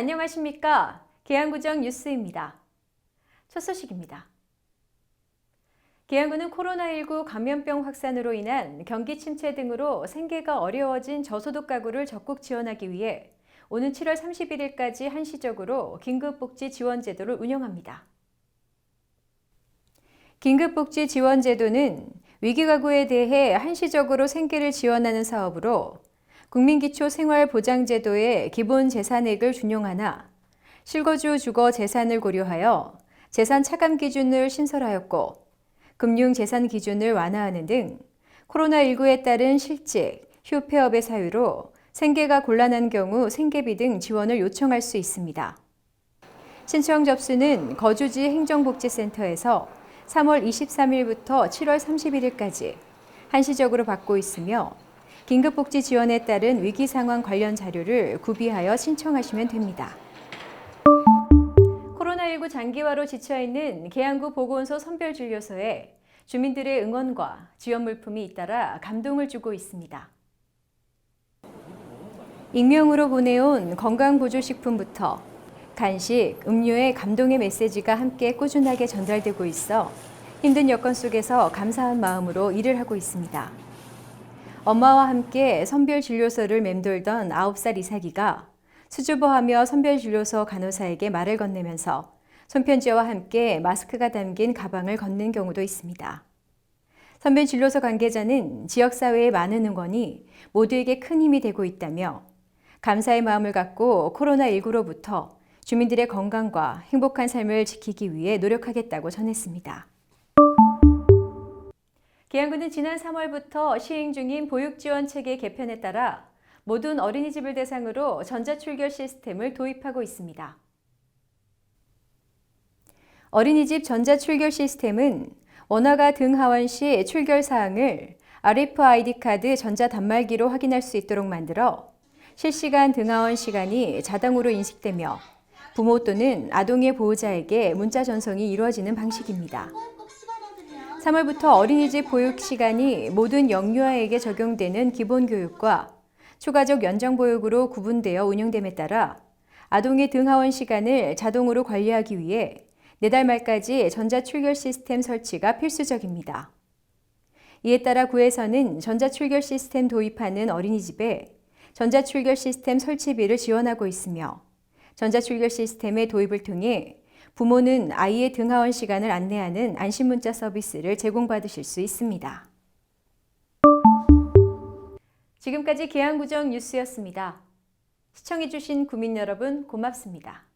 안녕하십니까? 계양구정 뉴스입니다. 첫 소식입니다. 계양구는 코로나19 감염병 확산으로 인한 경기 침체 등으로 생계가 어려워진 저소득 가구를 적극 지원하기 위해 오는 7월 31일까지 한시적으로 긴급복지 지원 제도를 운영합니다. 긴급복지 지원 제도는 위기 가구에 대해 한시적으로 생계를 지원하는 사업으로 국민기초생활보장제도의 기본 재산액을 준용하나 실거주 주거 재산을 고려하여 재산 차감 기준을 신설하였고 금융 재산 기준을 완화하는 등 코로나19에 따른 실직, 휴폐업의 사유로 생계가 곤란한 경우 생계비 등 지원을 요청할 수 있습니다. 신청 접수는 거주지 행정복지센터에서 3월 23일부터 7월 31일까지 한시적으로 받고 있으며 긴급복지 지원에 따른 위기 상황 관련 자료를 구비하여 신청하시면 됩니다. 코로나19 장기화로 지쳐 있는 계양구 보건소 선별진료소에 주민들의 응원과 지원 물품이 잇따라 감동을 주고 있습니다. 익명으로 보내온 건강보조식품부터 간식, 음료의 감동의 메시지가 함께 꾸준하게 전달되고 있어 힘든 여건 속에서 감사한 마음으로 일을 하고 있습니다. 엄마와 함께 선별진료소를 맴돌던 9살 이삭이가 수줍어하며 선별진료소 간호사에게 말을 건네면서 손편지와 함께 마스크가 담긴 가방을 건넨 경우도 있습니다. 선별진료소 관계자는 지역사회의 많은 응원이 모두에게 큰 힘이 되고 있다며 감사의 마음을 갖고 코로나19로부터 주민들의 건강과 행복한 삶을 지키기 위해 노력하겠다고 전했습니다. 계양구는 지난 3월부터 시행 중인 보육지원 체계 개편에 따라 모든 어린이집을 대상으로 전자출결 시스템을 도입하고 있습니다. 어린이집 전자출결 시스템은 원화가 등하원 시 출결 사항을 RFID 카드 전자 단말기로 확인할 수 있도록 만들어 실시간 등하원 시간이 자동으로 인식되며 부모 또는 아동의 보호자에게 문자 전송이 이루어지는 방식입니다. 3월부터 어린이집 보육 시간이 모든 영유아에게 적용되는 기본 교육과 추가적 연장 보육으로 구분되어 운영됨에 따라 아동의 등하원 시간을 자동으로 관리하기 위해 내달 말까지 전자출결 시스템 설치가 필수적입니다. 이에 따라 구에서는 전자출결 시스템 도입하는 어린이집에 전자출결 시스템 설치비를 지원하고 있으며 전자출결 시스템의 도입을 통해 부모는 아이의 등하원 시간을 안내하는 안심문자 서비스를 제공받으실 수 있습니다. 지금까지 계양구정 뉴스였습니다. 시청해주신 구민 여러분 고맙습니다.